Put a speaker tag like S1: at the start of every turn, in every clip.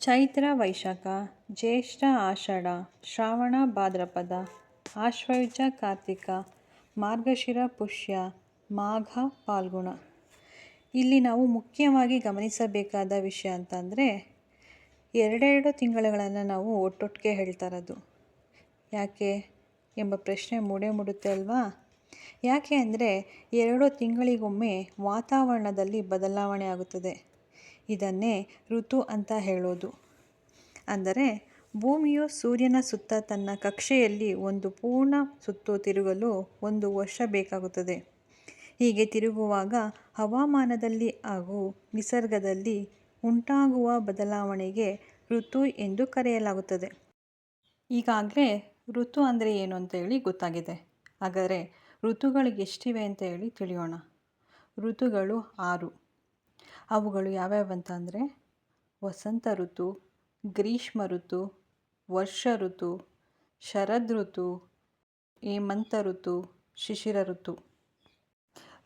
S1: ಚೈತ್ರ ವೈಶಾಖ, ಜ್ಯೇಷ್ಠ ಆಷಾಢ, ಶ್ರಾವಣ ಭಾದ್ರಪದ, ಆಶ್ವಯುಜ ಕಾರ್ತಿಕ, ಮಾರ್ಗಶಿರ ಪುಷ್ಯ, ಮಾಘ ಫಾಲ್ಗುಣ ಇಲ್ಲಿ ನಾವು ಮುಖ್ಯವಾಗಿ ಗಮನಿಸಬೇಕಾದ ವಿಷಯ ಅಂತಂದರೆ, ಎರಡೆರಡು ತಿಂಗಳುಗಳನ್ನು ನಾವು ಒಟ್ಟೊಟ್ಟಿಗೆ ಹೇಳ್ತಾ ಇರೋದು ಯಾಕೆ ಎಂಬ ಪ್ರಶ್ನೆ ಮೂಡೇ ಮೂಡುತ್ತೆ ಅಲ್ವಾ? ಯಾಕೆ ಅಂದರೆ, ಎರಡು ತಿಂಗಳಿಗೊಮ್ಮೆ ವಾತಾವರಣದಲ್ಲಿ ಬದಲಾವಣೆ ಆಗುತ್ತದೆ. ಇದನ್ನೇ ಋತು ಅಂತ ಹೇಳೋದು. ಅಂದರೆ, ಭೂಮಿಯು ಸೂರ್ಯನ ಸುತ್ತ ತನ್ನ ಕಕ್ಷೆಯಲ್ಲಿ ಒಂದು ಪೂರ್ಣ ಸುತ್ತು ತಿರುಗಲು ಒಂದು ವರ್ಷ ಬೇಕಾಗುತ್ತದೆ. ಹೀಗೆ ತಿರುಗುವಾಗ ಹವಾಮಾನದಲ್ಲಿ ಹಾಗೂ ನಿಸರ್ಗದಲ್ಲಿ ಉಂಟಾಗುವ ಬದಲಾವಣೆಗೆ ಋತು ಎಂದು ಕರೆಯಲಾಗುತ್ತದೆ. ಈಗಾಗಲೇ ಋತು ಅಂದರೆ ಏನು ಅಂತ ಹೇಳಿ ಗೊತ್ತಾಗಿದೆ. ಹಾಗಾದರೆ ಋತುಗಳಿಗೆಷ್ಟಿವೆ ಅಂತ ಹೇಳಿ ತಿಳಿಯೋಣ. ಋತುಗಳು ಆರು. ಅವುಗಳು ಯಾವ್ಯಾವು ಅಂತಂದರೆ ವಸಂತ ಋತು, ಗ್ರೀಷ್ಮ ಋತು, ವರ್ಷ ಋತು, ಶರದ್ ಋತು, ಹೇಮಂತ ಋತು, ಶಿಶಿರ ಋತು.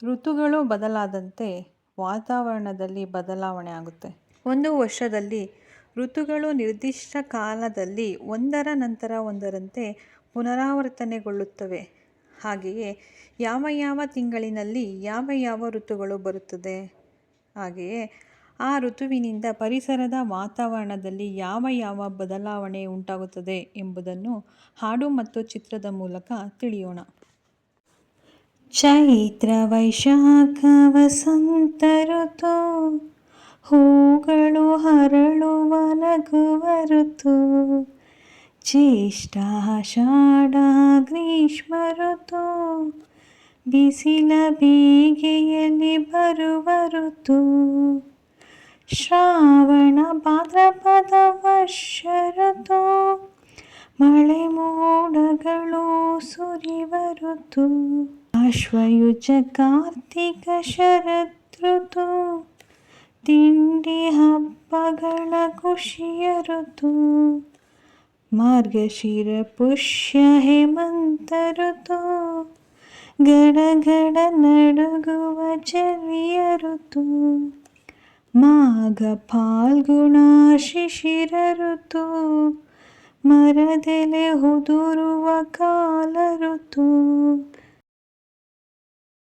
S1: ಋತುಗಳು ಬದಲಾದಂತೆ ವಾತಾವರಣದಲ್ಲಿ ಬದಲಾವಣೆ ಆಗುತ್ತೆ. ಒಂದು ವರ್ಷದಲ್ಲಿ ಋತುಗಳು ನಿರ್ದಿಷ್ಟ ಕಾಲದಲ್ಲಿ ಒಂದರ ನಂತರ ಒಂದರಂತೆ ಪುನರಾವರ್ತನೆಗೊಳ್ಳುತ್ತವೆ. ಹಾಗೆಯೇ ಯಾವ ಯಾವ ತಿಂಗಳಿನಲ್ಲಿ ಯಾವ ಯಾವ ಋತುಗಳು ಬರುತ್ತದೆ? ಹಾಗೆಯೇ ಆ ಋತುವಿನಿಂದ ಪರಿಸರದ ವಾತಾವರಣದಲ್ಲಿ ಯಾವ ಯಾವ ಬದಲಾವಣೆ ಉಂಟಾಗುತ್ತದೆ ಎಂಬುದನ್ನು ಹಾಡು ಮತ್ತು ಚಿತ್ರದ ಮೂಲಕ ತಿಳಿಯೋಣ. ಚೈತ್ರ ವೈಶಾಖ ವಸಂತ ಋತು, ಹೂಗಳು ಹರಳುವ ನಗುವ ಋತು ಜ್ಯೇಷ್ಠ ಗ್ರೀಷ್ಮ ಋತು ಬಿಸಿಲ ಬೀಗೆಯಲ್ಲಿ ಬರುವ ಋತು. ಶ್ರಾವಣ ಭಾದ್ರಪದ ವರ್ಷ ಋತು. ಮಳೆ ಮೋಡಗಳು ಸುರಿವ ಋತು. ಅಶ್ವಯುಜ ಕಾರ್ತಿಕ ಶರತ್ ಋತು ತಿಂಡಿ ಹಬ್ಬಗಳ ಖುಷಿಯ ಋತು. ಮಾರ್ಗಶಿರ ಪುಷ್ಯ ಹೇಮಂತ ಋತು. ಗಡಗಡ ನಡುಗುವ ಚಳಿಯ ಋತು ಮಾಘ ಫಾಲ್ಗುಣ ಶಿಶಿರ ಋತು ಮರದೆಲೆ ಉದುರುವ ಕಾಲ ಋತು